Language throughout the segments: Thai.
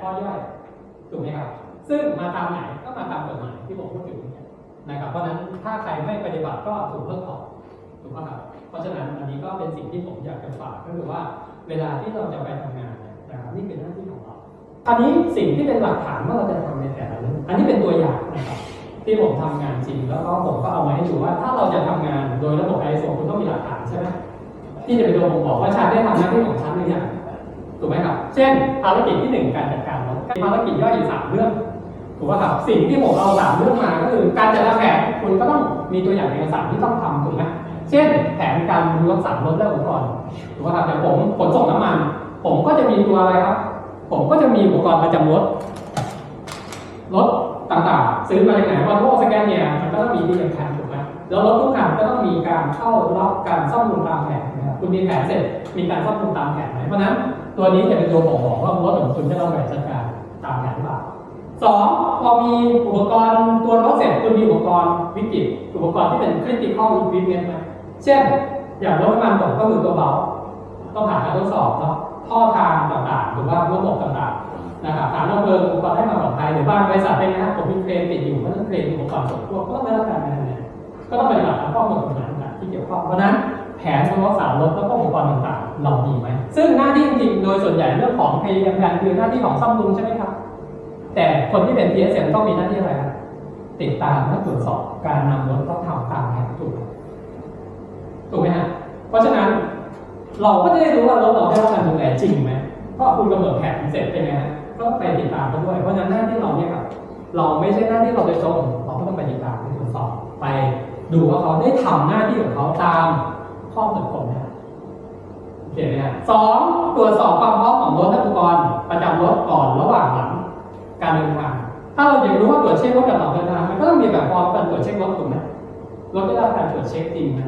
ข้อย่อยถูกไหมครับ ซึ่งมาตามไหนก็มาตามกฎหมายที่ผมพูดถึงเนี่ยนะครับ เพราะนั้นถ้าใครไม่ปฏิบัติก็ถูกเพิกถอนถูกไหมครับ เพราะฉะนั้นอันนี้ก็เป็นสิ่งที่ผมอยากจะฝากก็คือว่าเวลาที่เราจะไปทำงานเนี่ยนะครับนี่เป็นหน้าที่ของเราอันนี้สิ่งที่เป็นหลักฐานว่าเราจะทำในแต่ละเรื่องอันนี้เป็นตัวอย่างนะครับที่ผมทำงานจริงแล้วก็ผมก็เอามาให้ดูว่าถ้าเราจะทำงานโดยระบบ ISO คุณต้องมีหลักฐานใช่ไหมที่จะเป็นตัวบ่งบอกว่าฉันได้ทำหน้าที่ของฉันหรือยัง ถูกไหมครับ เช่นภารกิจที่หนึ่งการจัดการรถภารกิจย่อยอยู่สามเรื่องถูกป่ะครับ สิ่งที่ผมเอาสามเรื่องมาก็คือการจัดแผนคุณก็ต้องมีตัวอย่างเอกสารที่ต้องทำถูกไหมเช่น แผนการรักษารถและอุปกรณ์ถูกป่ะครับอย่างผมขนส่งน้ำมัน ผมก็จะมีตัวอะไรครับ ผมก็จะมีอุปกรณ์ประจำรถรถต่างๆ ซื้อมาจากไหนวันโลสแกนเนี่ยมันก็ต้องมีที่เป็นแผนถูกไหมแล้วรถทุกคันก็ต้องมีการเข้ารับการซ่อมบำรุงตามแผนนะครับคุณมีแผนเสร็จมีการซ่อมบำรุงตามแผนไหมเพราะนั้น ตัวนี้จะเป็นตัวบอกบอกว่ารถของคุณจะต้องบริหารจัดการตามแผนหรือเปล่าสองพอมีอุปกรณ์ตัวรถเสร็จคุณมีอุปกรณ์วิกฤตอุปกรณ์ที่เป็น critical equipment ไหมเช่น อย่างรถน้ำมันผมก็คือตัวเบาต้องผ่านการทดสอบเนาะท่อทางต่างๆ หรือว่าระบบต่างๆนะครับฐานระเบิดอุปกรณ์ให้ความปลอดภัยหรือบ้านบริษัทเป็นไงครับผมมีเครนติดอยู่ก็ต้องเครนอุปกรณ์ส่วนควบก็ต้องได้รับการดูแลก็ต้องปฏิบัติตามข้อกำหนดต่างๆที่เกี่ยวข้องเพราะนั้น แผนการรักษารถแล้วก็อุปกรณ์ต่างๆ เราดีไหมซึ่งหน้าที่จริงๆ โดยส่วนใหญ่เรื่องของ PMP คือหน้าที่ของซ่อมบำรุงใช่ไหมครับ แต่คนที่เป็น TSM ต้องมีหน้าที่อะไรครับติดตามและตรวจสอบการนำรถต้องทำตามแผนถูกถูกไหมฮะเพราะฉะนั้นเราก็จะได้รู้ว่ารถเราได้รับการดูแลจริงไหมเพราะคุณกำหนดแผนเสร็จเป็นไงฮะก็ไปติดตามเขาด้วย เพราะฉะนั้นหน้าที่เราเนี่ยครับเราไม่ใช่หน้าที่เราโดยตรงเราก็ต้องไปติดตามไปตรวจสอบไปดูว่าเขาได้ทำหน้าที่ของเขาตาม ข้อกำหนดกฎนะโอเคไหมฮะสองตรวจสอบความพร้อมของรถและอุปกรณ์ประจำรถก่อนระหว่างหลังการเดินทาง ถ้าเราอยากรู้ว่าตรวจเช็ครถกับหลังเดินทางมันก็ต้องมีแบบฟอร์มการตรวจเช็ครถถูกไหมรถได้รับการตรวจเช็คจริงไหม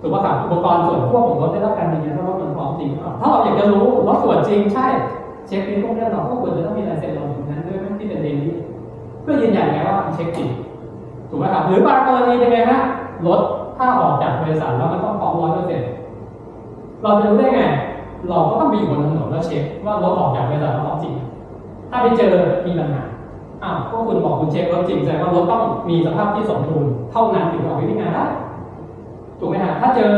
ถูกป่ะครับอุปกรณ์ส่วนควบของรถได้รับการยืนยันว่ารถมันพร้อมจริงหรือเปล่าถ้าเราอยากจะรู้รถตรวจจริงใช่เช็คลิสต์พวกนี้เราก็ควรจะต้องมีลายเซ็นราอยู่นั้นด้วยไหมที่เป็นเดลี่เพื่อยืนยันไงว่ามันเช็คจริงถูกไหมครับหรือบางกรณีเป็นไงฮะรถ ถ้าออกจากบริษัทแล้วมันต้องพร้อมร้อยเปอร์เซ็นต์เราจะรู้ได้ไง เราก็ต้องไปอยู่บนถนนแล้วเช็คว่ารถออกจากบริษัทแล้วพร้อมจริง ถ้าไปเจอมีปัญหาอ้าวพวกคุณบอกคุณเช็ครถจริงแสดงว่ารถต้องมีสภาพที่สมบูรณ์เท่านั้นถึงจะออกไปวิ่งงานได้ถูกไหมฮะถ้าเจอ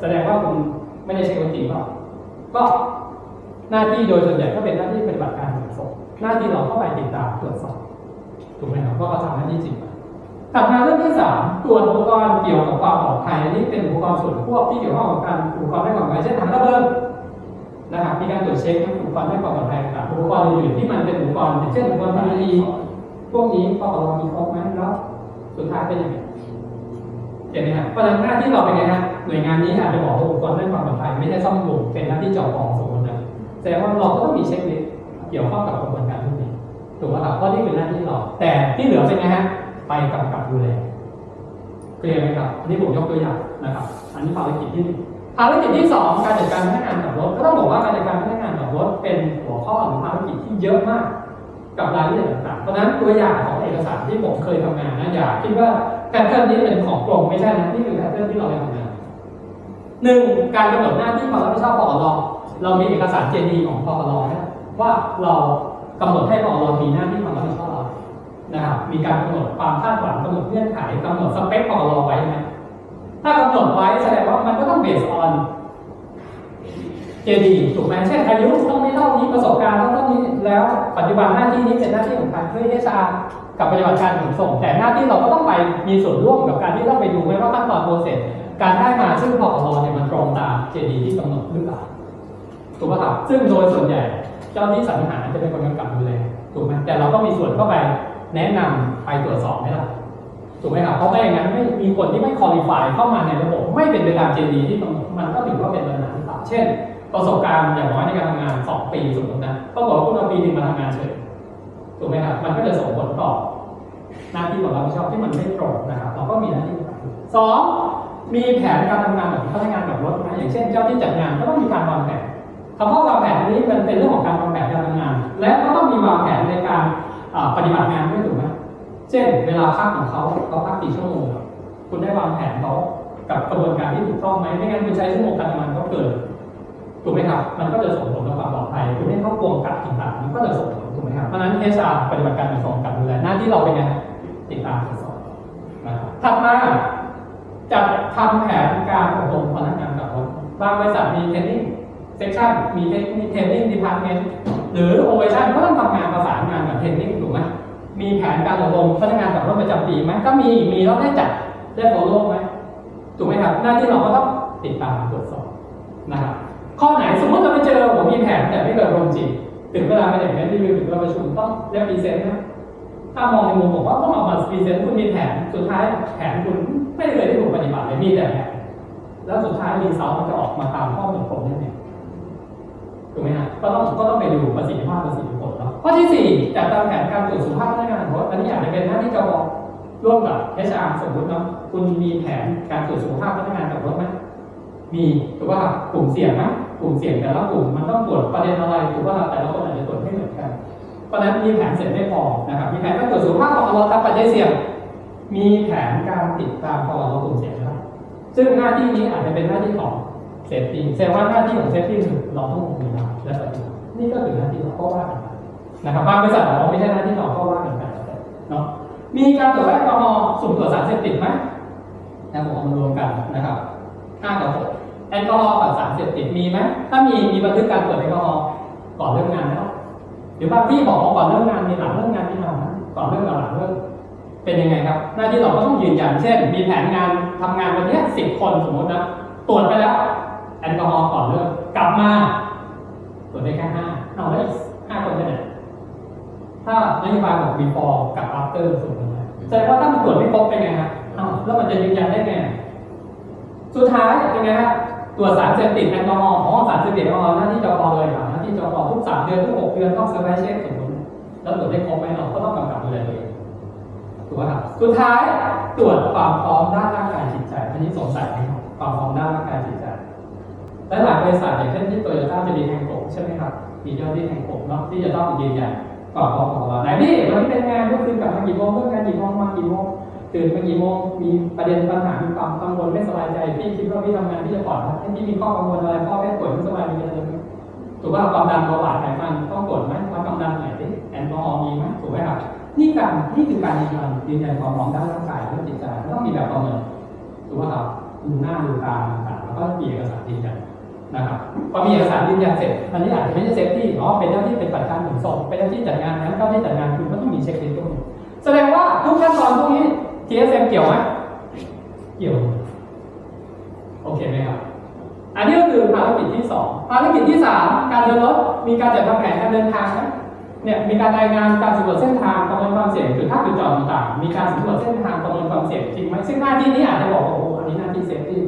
แสดงว่าคุณไม่ได้เช็ครถจริงเปล่าก็หน้าที่โดยส่วนใหญ่ก็เป็นหน้าที่ปฏิบัติการขนส่งหน้าที่เราเข้าไปติดตามตรวจสอบถูกไหมครับก็เขาทำหน้าที่จริง ไปถัดมาเรื่องที่สามตรวจอุปกรณ์เกี่ยวกับความปลอดภัยอันนี้เป็นอุปกรณ์ส่วนควบที่เกี่ยวข้องกับการอุปกรณ์ให้ความปลอดภัยเช่นถังระเบิดนะครับมีการตรวจเช็คทั้งอุปกรณ์ให้ความปลอดภัยต่างอุปกรณ์อื่นๆที่มันเป็นอุปกรณ์เช่นอุปกรณ์ทีวีพวกนี้ปปลมีครบไหมแล้วสุดท้ายเป็นยังไงเห็นไหมฮะเพราะฉะนั้นหน้าที่เราเป็นไงฮะหน่วยงานนี้อาจจะบอกว่าอุปกรณ์ด้ความปลอดภัยไม่ใช่ซ่อมบำรุงเป็นหน้าที่เจ้าของสมมตินะแสดงว่าเราก็ต้องมีเช็คลิสต์เกี่ยวข้องกับกระบวนการทุกนี้ถูกไหมครับเพราะนี่เป็นหน้าที่เราแต่ที่เหลือเป็นไงฮะ ไปกำกับดูแลเคลียร์ไหมครับอันนี้ผมยกตัวอย่างนะครับ อันนี้ภารกิจที่หนึ่งภารกิจที่สองการจัดการพนักงานขับรถก็ต้องบอกว่าการจัดการพนักงานขับรถเป็นหัวข้อหรือภารกิจที่เยอะมาก กับรายละเอียดต่างๆ เพราะนั้นตัวอย่างของเอกสารที่ผมเคยทำงานนะอย่าคิดว่าแพทเทิร์นนี้เป็นของกรมไม่ใช่นะนี่คือแพทเทิร์นที่เราไปทำงานหนึ่งการกำหนดหน้าที่ความรับผิดชอบพอรเรามีเอกสารเจดีของพอรนะว่าเรากำหนดให้พอรมีหน้าที่ความรับผิดชอบอะไร นะครับมีการกำหนดความคาดหวังกำหนดเงื่อนไขกำหนดสเปคพอรไว้ไหมถ้ากำหนดไว้แสดงว่ามันก็ต้องเบสออนเจดีถูกไหมเช่นอายุต้องไม่เท่านี้ประสบการณ์ต้องเท่านี้แล้ว ปัจจุบันหน้าที่นี้เป็นหน้าที่ของการช่วยเอชากับปฏิบัติการขนส่ง แต่หน้าที่เราก็ต้องไปมีส่วนร่วมกับการที่ต้องไปดูไหมว่าขั้นตอนโปรเซสการได้มาซึ่งพอรอเนี่ยมันตรงตามเจดีที่กำหนดหรือเปล่าถูกไหมครับซึ่งโดยส่วนใหญ่เจ้าที่สรรหาจะเป็นคนกำกับดูแลถูกไหมแต่เราก็มีส่วนเข้าไป แนะนำไปตรวจสอบไหมล่ะถูกไหมครับเพราะไม่อย่างนั้นไม่มีคนที่ไม่คอลี่ฟายเข้ามาในระบบไม่เป็นไปตามเจดีที่กำหนดมันก็ถือว่าเป็นปัญหาหรือเปล่าเช่น ประสบการณ์อย่างน้อยในการทำงาน 2 ปีสมมตินะก็บอกว่าคุณเอาปีหนึ่งมาทำงานเฉยถูกไหมครับมันก็จะส่งผลต่อหน้าที่ของเราชอบที่มันไม่ตรงนะครับเราก็มีหน้าที่สองมีแผนการทำงานของพนักงานกับรถนะอย่างเช่น เจ้าที่จัดงานก็ต้องมีการวางแผนคำว่าวางแผนนี้มันเป็นเรื่องของการวางแผนการทำงาน และก็ต้องมีวางแผนในการ ปฏิบัติงานด้วยถูกไหมเช่น เวลาพักของเขาเขาพักกี่ชั่วโมง คุณได้วางแผนเขากับกระบวนการที่ถูกต้องไหมไม่งั้นคุณใช้ชั่วโมงการทำงานก็เกินถูกไหมครับ มันก็จะส่งผลต่อความปลอดภัยคุณไม่เข้ากวงกัดต่างๆมันก็จะส่งผลถูกไหมครับเพราะนั้น HR ปฏิบัติการเป็นของกับดูแลหน้าที่เราเป็นไงติดตามตรวจสอบนะครับถัดมาจัดทำแผนการอบรมพนักงานกับรถบางบริษัทมีเทรนนิ่งเซสชั่นมีเทคนิคเทรนนิ่งดีพาร์ตเมนต์หรือโอเปอเรชั่นก็ต้องทำงานประสานงานกับเทรนนิ่ง มีแผนการอบรมพนักงานกับรถประจำปีไหมก็มีมีแล้วได้จัดได้โฟโล่ไหมถูกไหมครับ หน้าที่เราก็ต้องติดตามตรวจสอบนะครับข้อไหนสมมติเราไปเจอผมมีแผนแต่ไม่เกิดลงจริงถึงเวลาไปอย่างนี้ที่วิวถึงเวลาประชุมต้องเรียกพรีเซนต์นะถ้ามองในมุมผมว่าต้องเอามาพรีเซนต์คุณมีแผนสุดท้ายแผนคุณไม่ได้เลยที่ถูกปฏิบัติเลยมีแต่แผนแล้วสุดท้ายรีเซลมันจะออกมาตามข้อมูลผมนี่ยเนี่ย ถูกไหมฮะก็ต้องก็ต้องไปดูประสิทธิภาพประสิทธิผลเนาะข้อที่สี่จัดตามแผนการตรวจสุขภาพพนักงานพราะอันนี้อาจจะเป็นหน้าที่จบร่วมกับ HR สมมติเนาะคุณมีแผนการตรวจสุขภาพพนักงานกับรถไหมมีถูกป่ะครับกลุ่มเสี่ยงนะกลุ่มเสี่ยงแต่ละกลุ่มมันต้องตรวจประเด็นอะไรถูกป่ะครับแต่ละคนอาจจะตรวจไม่เหมือนกันเพราะนั้นมีแผนเสร็จไม่พอนะครับมีแผนการตรวจสุขภาพของเราตามปัจจัยเสี่ยง มีแผนการติดตามพอเรากลุ่มเสี่ยงนะครับซึ่งหน้าที่นี้อาจจะเป็นหน้าที่ของ เซฟตี้แสดงว่าหน้าที่ของเซฟตี้คือเราต้องมีนะและปฏิบัตินี่ก็คือหน้าที่เราก็ว่ากันไปนะครับบางบริษัทเราไม่ใช่หน้าที่เราก็ว่ากันไปเนาะมีการตรวจแอลกอฮอล์สุ่มตรวจสารเสพติดไหมนะผมเอามารวมกันนะครับ5กับ6แอลกอฮอล์กับสารเสพติดมีไหมถ้ามีมีบันทึกการตรวจแอลกอฮอล์ก่อนเริ่มงานแล้วหรือบางที่บอกว่าก่อนเริ่มงานมีหลังเริ่มงานมีมานะก่อนเริ่มกับหลังเริ่มเป็นยังไงครับ หน้าที่เราก็ต้องยืนยันเช่น มีแผนงานทำงานวันนี้สิบคนสมมตินะตรวจไปแล้ว ลกอฮอล์ก่อนเริ่มกลับมาตรวจได้แค่ห้าเอาแล้อีกห้าคนไปไหนถ้านโยบายบอก before กับ after สูงนะแสดงว่าถ้ามันตรวจไม่ครบเป็นไงฮะอ้าแล้วมันจะยืนยันได้ไงสุดท้ายเป็นไงฮะตรวจสารเสพติดแอลกอฮอล์อ๋อสารเสพติดแอลกอฮอล์หน้าที่จปเลยครับหน้าที่จปทุกสามเดือนทุกหกเดือนต้องเซอร์ไพรส์เช็คสมมติแล้วตรวจได้ครบไหมเราก็ต้องกำกับดูแลตัวเองถูกไหมครับสุดท้ายตรวจความพร้อมด้านร่างกายจิตใจอันนี้สงสัยไหมครับความพร้อมด้านร่างกายจิตใจ และหลายบริษัทอย่างเช่นที่โตโยต้าจะมีแทงกบใช่ไหมครับ มีเจ้าที่แทงกบเนาะที่จะต้องยืนยันก่อนของเราไหนพี่วันนี้เป็นงานก็คือกลับมากี่โมงเมื่องานกี่โมงมากี่โมงตื่นมากี่โมงมีประเด็นปัญหามีความกังวลไม่สบายใจพี่คิดว่าพี่ทำงานพี่จะปลอดภัยพี่มีข้อกังวลอะไรพ่อแม่ป่วยไม่สบายมีอะไรถูกป่ะความดันเบาหวานไขมันต้องตรวจไหมวัดความดันไหนดิแอลกอฮอล์มีไหมถูกไหมครับนี่การนี่คือการยืนยันยืนยันความพร้อมด้านร่างกายและจิตใจต้องมีแบบประเมินถูกป่ะครับดูหน้าดูตาต่างแล้วก็มีเอกสารยืนยัน นะครับพอมีเอกสารยืนยันเสร็จอันนี้อาจจะไม่ใช่เซฟตี้อ๋อเป็นเจ้าที่เป็นฝ่ายการขนส่งเป็นเจ้าที่จัดงานนั้นเจ้าที่จัดงานคุณก็ต้องมีเช็คลิสต์ตรงนี้แสดงว่าทุกขั้นตอนพวกนี้ TSM เกี่ยวไหมเกี่ยว โอเคไหมครับอันนี้ก็คือภารกิจที่สองภารกิจที่สามการเดินรถมีการจัดทำแผนการเดินทางไหมเนี่ยมีการรายงานการสำรวจเส้นทางประเมินความเสี่ยงจุดท่าจุดจอดต่างๆมีการสำรวจเส้นทางประเมินความเสี่ยงจริงไหมซึ่งหน้าที่นี้อาจจะบอกว่าโอ้โอันนี้หน้าที่เซฟตี้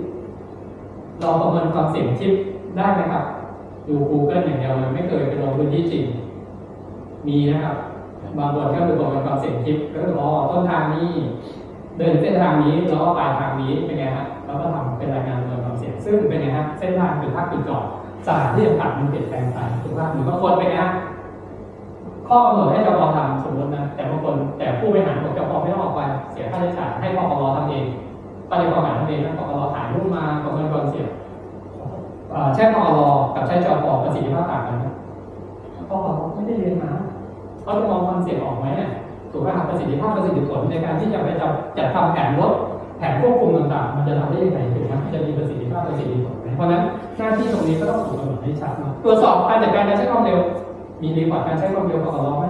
เราประเมินความเสี่ยงชิป ได้ไหมครับ ดู Google อย่างเดียวมันไม่เคยไปลงพื้นที่จริง มีนะครับ บางคนก็คือประเมินความเสี่ยงชิปก็คืออ๋อต้นทางนี้ เดินเส้นทางนี้แล้วก็ปลายทางนี้เป็นไงฮะแล้วก็ทำเป็นรายงานประเมินความเสี่ยงซึ่งเป็นไงฮะเส้นทางจุดพักจุดจอดสถานที่ต่างๆมันเปลี่ยนแปลงไปถูกป่ะหรือบางคนเป็นไงฮะข้อกำหนดให้จปทำสมมตินะแต่บางคนแต่ผู้บริหารของจปไม่ต้องออกไปเสียค่าใช้จ่ายให้ปปรทำเองก็เลยปปรทำเองนะปปรถ่ายรูปมาประเมินความเสี่ยง ใช้พอรอกับใช้จอปอประสิทธิภาพต่างกันนะพอรไม่ได้เรียนมาเขาจะมองความเสี่ยงออกไหมเนี่ยถูกไหมครับประสิทธิภาพประสิทธิผลในการที่จะไปจัดจัดทำแผนลดแผนควบคุมต่างๆ มันจะทำได้ยังไงถูกไหมจะมีประสิทธิภาพประสิทธิผลเพราะนั้นหน้าที่ตรงนี้ก็ต้องถูกกำหนดให้ชัดนะตรวจสอบการจัดการการใช้ความเร็ว มีรีพอร์ตการใช้ความเร็วพอรไหม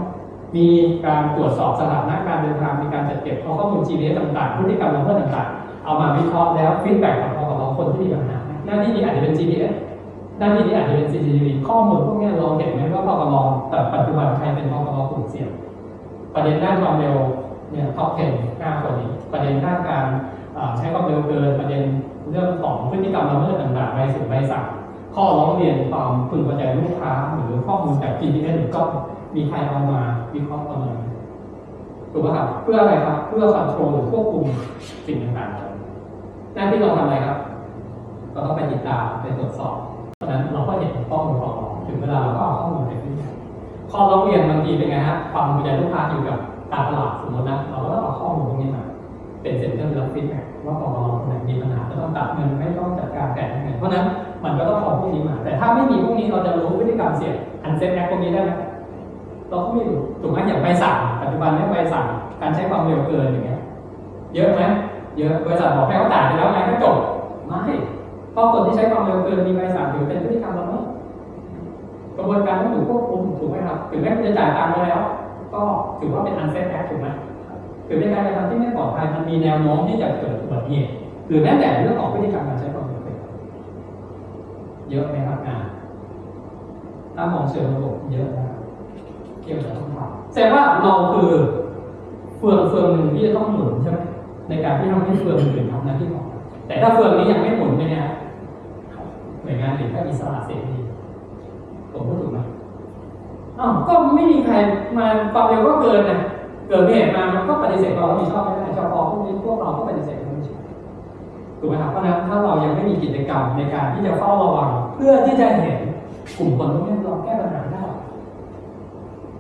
มีการตรวจสอบสถานะการเดินทางมีการจัดเก็บข้อมูล GPS ต่างๆพฤติกรรมละเมิดต่างๆ เอามาวิเคราะห์แล้วฟีดแบ็กกับพอรคนที่มีปัญหา หน้าที่นี้อาจจะเป็น GPS หน้าที่นี้อาจจะเป็น CCTV ข้อมูลพวกนี้ยเราเห็นไหมว่าพอกรแต่ปัจจุบันใครเป็นพอกรกลุ่มเสี่ยงประเด็นด้านความเร็วเนี่ยท็อป10 5คนนี้ประเด็นด้านการใช้ความเร็วเกินประเด็นเรื่องของพฤติกรรมละเมิดต่างๆใบสุดใบสั่งข้อร้องเรียนความพึงพอใจลูกค้าหรือข้อมูลจาก GPS หรือกล้องมีใครเอามาวิเคราะห์ประเมินถูกป่ะครับเพื่ออะไรครับ เพื่อคอนโทรลหรือควบคุมสิ่งต่างๆหน้าที่เราทำอะไรครับ ก็ต้องไปติดตามไปตรวจสอบเพราะนั้นเราก็เห็นข้อมูลของถึงเวลาเราก็เอาข้อมูลไปขึ้นข้อร้องเรียนบางทีเป็นไงฮะความพอใจลูกค้าอยู่กับการตลาดสมมตินะเราก็ต้องเอาข้อมูลตรงนี้มาเป็นเซ็นเตอร์รับฟีดแบ็กว่าพอเราไหนมีปัญหาจะต้องตัดเงินไม่ต้องจัดการแผนยังไงเพราะนั้นมันก็ต้องเอาพวกนี้มา แต่ถ้าไม่มีพวกนี้เราจะรู้พฤติกรรมเสี่ยงอันเซฟแอคพวกนี้ได้ไหมเราก็ไม่รู้ถูกไหมอย่างใบสั่งปัจจุบันนี่ยใบสั่งการใช้ความเร็วเกินอย่างเงี้ยเยอะไหมเยอะบริษัทบอกให้เขาจ่ายไปแล้วไงก็จบไม่ พราะคนที่ใช้ความเร็วเกินมีใบสั่งถือเป็นพฤติกรรมละเมิดกระบวนการต้องถูกควบคุมถูกไหมครับถึงแม้คุณจะจ่ายตังค์ไปแล้ว ก็ถือว่าเป็นอันเซฟแอคถูกไหมถือเป็นการกระทำที่ไม่ปลอดภัยมันมีแนวโน้มที่จะเกิดอุบัติเหตุหรือแม้แต่เรื่องของพฤติกรรมการใช้ความเร็วเกินเยอะไหมครับงานถ้ามองเชิงระบบเยอะนะเกี่ยวกับต้องทำแสดงว่าเราคือเฟืองเฟืองหนึ่งที่จะต้องหมุนใช่ไหมในการที่ทำให้เฟืองอื่นทำหน้าที่ของแต่ถ้าเฟืองนี้ยังไม่หมุนเนี่ย น่วยงานหรือก็อิสระเสรีผมพูดถูกไหมอ้าวก็ไม่มีใครมาความเร็วก็เกินนะเกิดเหตุมามันก็ปฏิเสธความรับผิดชอบไม่ได้ชาวพอพวกนี้พวกเราก็ปฏิเสธความรับผิดชอบถูกไหมครับเพราะฉะนั้นถ้าเรายังไม่มีกิจกรรมในการที่จะเฝ้าระวัง เพื่อที่จะเห็นกลุ่มคนพวกนี้เราแก้ปัญหาได้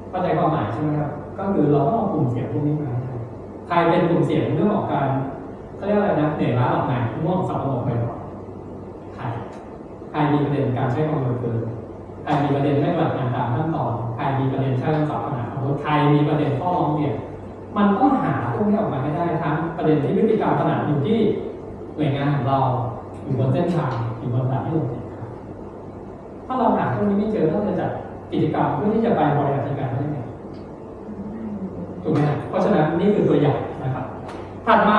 เข้าใจความหมายใช่ไหมครับก็คือเราต้องเอากลุ่มเสี่ยงพวกนี้มาใครเป็นกลุ่มเสี่ยงเรื่องของการเขาเรียกอะไรนะเหนื่อยล้าหลับในง่วงสับสนไปหมดใครใคร มีประเด็นการใช้ความเร็วเกินใครมีประเด็นไม่ปฏิบัติงานตามขั้นตอนใครมีประเด็นใช้เรื่องสอบปัญหาอาวุธใครมีประเด็นข้อร้องเรียนมันต้องหาพวกนี้ออกมาให้ได้ทั้งประเด็นที่พฤติกรรมขนาดอยู่ที่หน่วยงานของเราอยู่บนเส้นทางอยู่บนสถานที่ลงสินถ้าเราหาพวกนี้ไม่เจอเราจะจัดกิจกรรมเพื่อที่จะไปบริหารจัดการได้ยังไงถูกไหมครับเพราะฉะนั้นนี่คือตัวอย่าง ถัดมา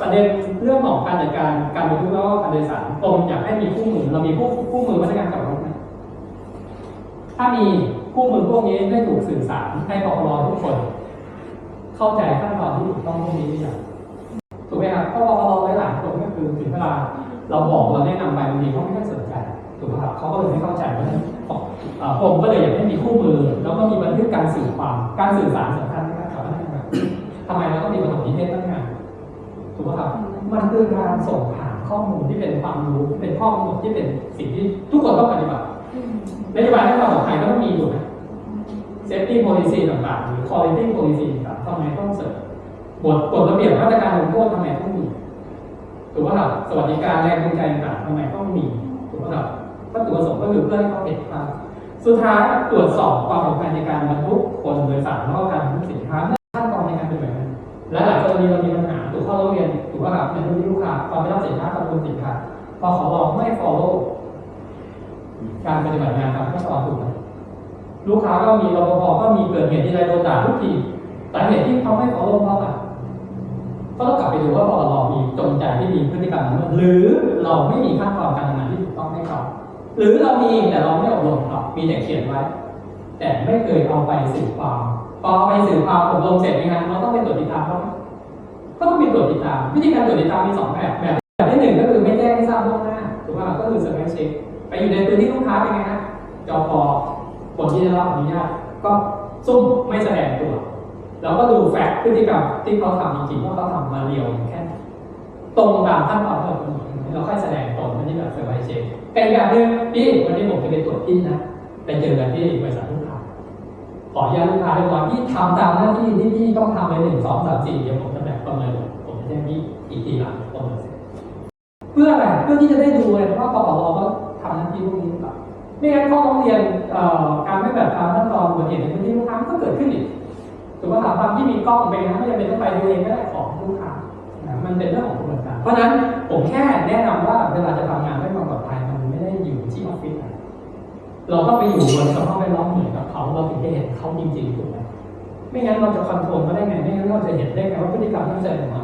ประเด็นเรื่องของการจัดการการบรรทุกแล้วก็การโดยสารตรงอยากให้มีคู่มือเรามีคู่คู่มือมาตรการกับรถไหมถ้ามีคู่มือพวกนี้ได้ถูกสื่อสารให้ปปรทุกคน เข้าใจขั้นตอนที่ถูกต้องพวกนี้หรือยังถูกไหมครับเพราะปปรหลายๆคนก็คือถึงเวลาเราบอกเราแนะนำไปบางทีเขาไม่ได้สนใจถูกไหมครับเขาก็เลยไม่เข้าใจเพราะฉะนั้นอ่าผมก็เลยอยากให้มีคู่มือ แล้วก็มีบันทึกการสื่อความการสื่อสารสำคัญนะครับทำไมเราต้องมีปฐมนิเทศพนักงาน ถูกไหมครับมันคือการส่งผ่านข้อมูลที่เป็นความรู้ที่เป็นข้อมูลที่เป็นสิ่งที่ทุกคนต้องปฏิบัตินโยบายให้ความปลอดภัยก็ต้องมีอยู่นะ safety policy ต่างๆหรือ quality policy ต่างๆทำไมต้องเสริมกฎกฎระเบียบมาตรการลงโทษทำไมต้องมีถูกป่ะครับสวัสดิการแรงจูงใจต่างๆทำไมต้องมีถูกป่ะครับวัตถุประสงค์ก็คือเพื่อให้เขาเห็นภาพสุดท้ายตรวจสอบความปลอดภัยในการบรรทุกคนโดยสารแล้วก็การบรรทุกสินค้าเมื่อขั้นตอนในการเป็นแบบนั้นและหลายกรณีเรามี ปัญหาถูกข้อร้องเรียนถูกป่ะครับในธุรกิจลูกค้าความไม่รับสินค้ากับคุณสินค้าพอเขาบอกไม่ follow การปฏิบัติงานตามขั้นตอนถูกไหมลูกค้าก็มีรปภก็มีเกิดเหตุที่ไรโดนด่าทุกทีสาเหตุที่เขาไม่ขอลงเพราะอะไรก็ต้องกลับไปดูว่าปอเรามีจงใจที่มีพฤติกรรมนั้นหรือเราไม่มีขั้นตอนการทำงานที่ถูกต้องให้เขาหรือเรามีแต่เราไม่อบรมเขามีแต่เขียนไว้ แต่ไม่เคยเอาไปสื่อความพอเอาไปสื่อความอบรมเสร็จงานเราต้องไปตรวจติดตามเขาไหม ก็ต้องมีตรวจติดตามวิธีการตรวจติดตามมีสองแบบแบบแบบที่หนึ่งก็คือไม่แจ้งให้ทราบล่วงหน้าถูกไหมก็คือเซอร์เวเช็คไปอยู่ในพื้นที่ลูกค้าเป็นไงฮะจอพอคนที่ได้รับอนุญาตก็ซุ่มไม่แสดงตัวแล้วก็ดูแฟกต์พฤติกรรมที่เขาทำจริงๆว่าเขาทำมาเรียวแค่ตรงตามขั้นตอนที่เรากำหนดเราค่อยแสดงตรงไม่ใช่แบบเซอร์ไพรส์เช็คแต่อีกอย่างหนึ่งพี่วันนี้ผมจะไปตรวจที่นะไปเจอกันที่บริษัทลูกค้าขออนุญาตลูกค้าด้วยว่าพี่ทำตามหน้าที่ที่พี่ต้องทำในหนึ่งสองสามสี่เดี๋ยวผม อีกทีหลังประเมินเพื่ออะไรเพื่อที่จะได้ดูเลยว่าปปรก็ทำหน้าที่พวกนี้หรือเปล่าไม่งั้นข้อร้องเรียนการไม่แบบตามขั้นตอนบัติเหตุในพื้นที่ลูกค้าก็เกิดขึ้นอีกถูกป่ะครับบางที่มีกล้องไปนะไม่จำเป็นต้องไปดูเองก็ได้ของลูกค้ามันเป็นเรื่องของกระบวนการ เพราะฉะนั้นผมแค่แนะนำว่าเวลาจะทำงานให้ความปลอดภัยมันไม่ได้อยู่ที่ออฟฟิศเราต้องไปอยู่บนสภาพแวดล้อมเหมือนกับเขาเราถึงจะเห็นเขาจริงๆถูกไหมไม่งั้นเราจะคอนโทรลเขาได้ไงไม่งั้นเราจะเห็นได้ไงว่าพฤติกรรมที่แสดงออกมามันจริง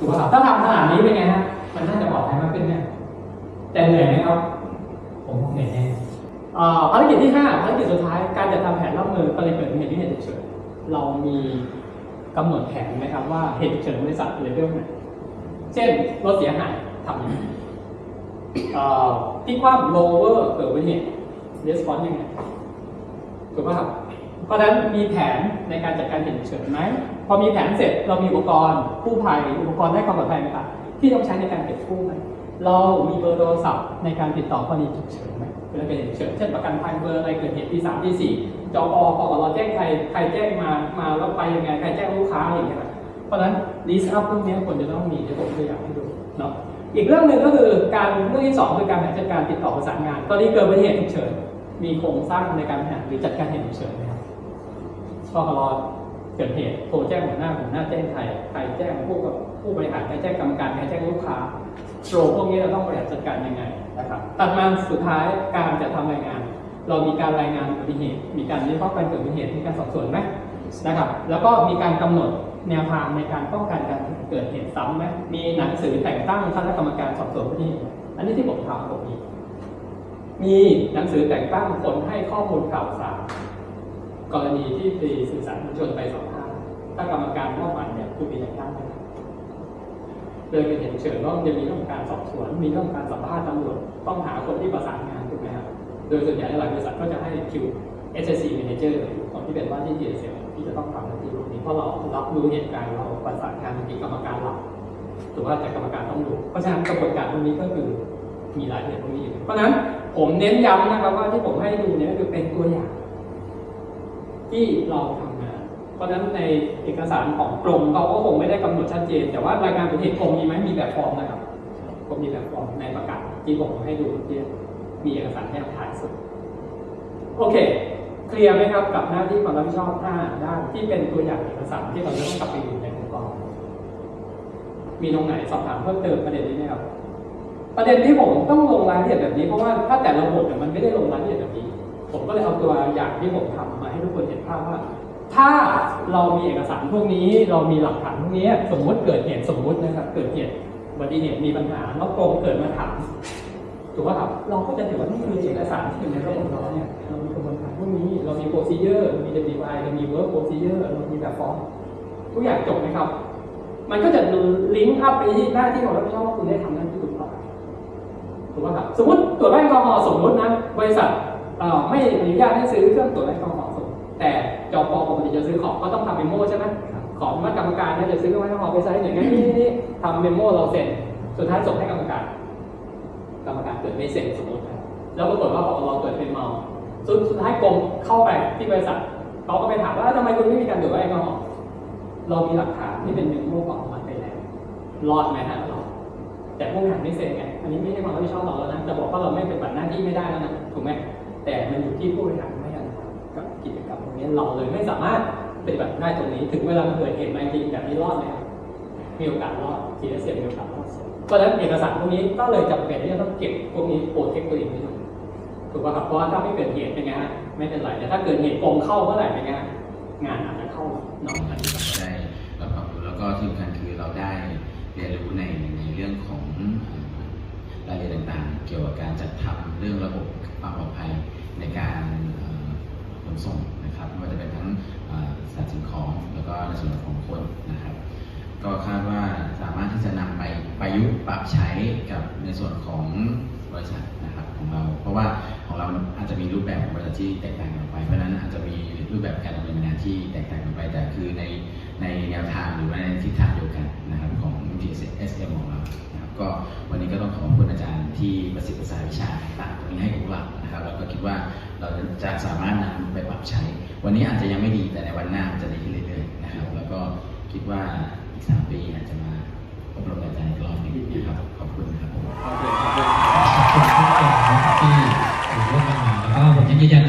ถูกป่ะครับถ้าทำขนาดนี้เป็นไงฮะมันน่าจะปลอดภัยมากขึ้นเนี่ยแต่เหนื่อยไหมครับ ผมเหนื่อยแน่อ่อภารกิจที่ห้าภารกิจสุดท้ายการจัดทำแผนรับมือกรณีเกิดอุบัติเหตุฉุกเฉินเรามีกำหนดแผนไหมครับว่าเหตุฉุกเฉินบริษัทเลเวลไหนเช่นรถเสียหายทำยังไงอ่อที่ความ lower เกิดอุบัติเหตุ response ยังไงถูกป่ะครับเพราะฉะนั้นมีแผนในการจัดการเหตุฉุกเฉินไหม พอมีแผนเสร็จเรามีอุปกรณ์กู้ภัยอุปกรณ์ให้ความปลอดภัยไหมครับที่ต้องใช้ในการเก็บกู้ไหมเรามีเบอร์โทรศัพท์ในการติดต่อกรณีฉุกเฉินไหมเวลาเกิดเหตุฉุกเฉินเช่นประกันภัยเบอร์อะไรเกิดเหตุที่สามที่สี่จอปอปอเราแจ้งใครใครแจ้งมามาแล้วไปยังไงใครแจ้งลูกค้าอะไรอย่างเงี้ยครับเพราะฉะนั้นลิสต์อัพพวกนี้ควรจะต้องมีเดี๋ยวผมจะอยากให้ดูเนาะอีกเรื่องหนึ่งก็คือการเรื่องที่สองคือการบริหารจัดการติดต่อประสานงานกรณีเกิดอุบัติเหตุฉุกเฉินมีโครงสร้างในการบริหารหรือจัดการเหตุฉุกเฉินไหมครับพอกรเกิดเหตุโทรแจ้งหัวหน้าหัวหน้าแจ้งใครใครแจ้งผู้กับผู้บริหารใครแจ้งกรรมการใครแจ้งลูกค้าโชว์พวกนี้เราต้องบริหารจัดการยังไงนะครับตัดมาสุดท้ายการจะทำรายงาน เรามีการรายงานอุบัติเหตุ มีการวิเคราะห์การเกิดอุบัติเหตุมีการสอบสวนไหมนะครับ แล้วก็มีการกำหนดแนวทางในการป้องกันการเกิดเหตุซ้ำไหมมีหนังสือแต่งตั้งคณะกรรมการสอบสวนอุบัติเหตุอันนี้ที่ผมทำผมมีมีหนังสือแต่งตั้งคนให้ข้อมูลข่าวสารกรณีที่ไปสื่อสารมวลชนไปสองท่าน ถ้ากรรมการมอบหมายเนี่ยคุณมีแต่งตั้งไหมโดยเป็นเหตุเฉินว่ามันจะมีเรื่องของการสอบสวน มีเรื่องการสัมภาษณ์ตำรวจต้องหาคนที่ประสานงานถูกไหมครับโดยส่วนใหญ่หลายบริษัทก็จะให้คิว SSC Manager คนที่เป็นว่าที่ GSL ที่จะต้องทำหน้าที่ตรงนี้เพราะเรารับรู้เหตุการณ์เราประสานงานจริงๆกรรมการหลักถือว่าแต่กรรมการต้องรู้เพราะฉะนั้นกระบวนการตรงนี้ก็คือมีรายละเอียดตรงนี้อยู่เพราะนั้นผมเน้นย้ำนะครับว่าที่ผมให้ดูเนี่ยคือเป็นตัวอย่าง ที่เราทำ เพราะฉะนั้นในเอกสารของกรมเขาก็คงไม่ได้กำหนดชัดเจน แต่ว่ารายงานประเทศกรมมีไหมมีแบบฟอร์มนะครับกรมมีแบบฟอร์มในประกาศที่ผมให้ดูที่มีเอกสารแนบถ่ายสุดโอเค เคลียร์ไหมครับกับหน้าที่ความรับผิดชอบ5ด้านที่เป็นตัวอย่างเอกสารที่เราจะต้องกลับไปดูในองค์กรมีตรงไหนสอบถามเพิ่มเติมประเด็นนี้ไหมครับประเด็นที่ผมต้องลงรายละเอียดแบบนี้เพราะว่าถ้าแต่ละบทเนี่ยมันไม่ได้ลงรายละเอียดแบบนี้ ผมก็เลยเอาตัวอย่างที่ผมทำมาให้ทุกคนเห็นภาพว่า ถ้าเรามีเอกสารพวกนี้ เรามีหลักฐานพวกนี้ สมมติเกิดเหตุสมมตินะครับ เกิดเหตุอุบัติเหตุมีปัญหาแล้วกรมเกิดมาถามถูกป่ะครับ เราก็จะถือว่านี่คือเอกสารที่อยู่ในระบบเราเนี่ยเรามีกระบวนการพวกนี้ เรามี procedure เรามี WI เรามี work procedure เรามีแบบฟอร์มทุกอย่างจบไหมครับ มันก็จะลิงก์อัพไปที่หน้าที่ของรับผิดชอบว่าคุณได้ทำหน้าที่ถูกต้องถูกป่ะครับ สมมติตรวจแอลกอฮอล์สมมตินะบริษัทไม่อนุญาตให้ซื้อเครื่องตรวจแอลกอฮอล์ แต่จปปกติจะซื้อของก็ต้องทำเมมโมใช่ไหมของว่ากรรมการน่าจะซื้อเครื่องแอลกอฮอล์ไปใช้หน่วยงานนี้นี่ทำเมมโมเราเซ็นสุดท้ายส่งให้กรรมการ กรรมการเกิดไม่เซ็นสมมตินะแล้วปรากฏว่าพอเราเกิดเป็นเมาสุดสุดท้ายกรมเข้าไปที่บริษัทเขาก็ไปถามว่าทำไมคุณไม่มีการตรวจแอลกอฮอล์เรามีหลักฐานที่เป็นเมมโมของมันไปแล้วรอดไหมฮะเราแต่ผู้บริหารไม่เซ็นไงอันนี้ไม่ใช่ความรับผิดชอบเราแล้วนะจะบอกว่าเราไม่เป็นบัตรหน้าที่ไม่ได้แล้วนะถูกไหมแต่มันอยู่ที่ผู้บริหารไม่ยัน กิจกรรมตรงนี้เราเลยไม่สามารถปฏิบัติได้ตรงนี้ ถึงเวลาเกิดเหตุมาจริงแบบนี้รอดไหมมีโอกาสรอดทีเอสเมีโอกาสรอดสูงเพราะฉะนั้นเอกสารพวกนี้ก็เลยจำเป็นที่จะต้องเก็บพวกนี้โปรเทคตัวเองไว้ด้วยถูกป่ะครับเพราะว่าถ้าไม่เกิดเหตุเป็นไงฮะไม่เป็นไรแต่ถ้าเกิดเหตุกงเข้าเมื่อไหร่เป็นไงงานอาจจะเข้าหนอกอันนี้ได้รับความรู้แล้วก็ที่สำคัญคือเราได้เรียนรู้ในในเรื่องของรายละเอียดต่างๆ เกี่ยวกับการจัดทำเรื่องระบบความปลอดภัยในการเส่งนะครับไม่ว่าจะเป็นทั้งสัตว์สิ่งของแล้วก็ในส่วนของคนนะครับ ก็คาดว่าสามารถที่จะนำไปประยุกต์ปรับใช้กับในส่วนของบริษัทนะครับของเรา เพราะว่าของเราอาจจะมีรูปแบบของบริษัทที่แตกต่างกันออกไป เพราะฉะนั้นอาจจะมีรูปแบบการดำเนินงานที่แตกต่างกันไปแต่คือในในแนวทางหรือว่าในทิศทางเดียวกันนะครับของ GSM ของเรานะครับก็วันนี้ก็ต้องขอบคุณอาจารย์ที่ประสิทธิ์ประสาวิชาต่าง นี้ให้กับพวกเรานะครับเราก็คิดว่าเราจะสามารถนำไปปรับใช้ วันนี้อาจจะยังไม่ดีแต่ในวันหน้าจะดีขึ้นเรื่อยๆนะครับ แล้วก็คิดว่าอีกสามปีอาจจะมาอบรมอาจารย์อีกรอบหนึงนะครับขอบคุณครับผมโอบคขอบคุณขอบคุณทุกคนนะครับที่ถือว่ามกันมาแล้วก็ผมยังยืนยัน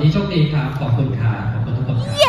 วันนี้โชคดีครับ ขอบคุณค่ะขอบคุณทุกคนครับ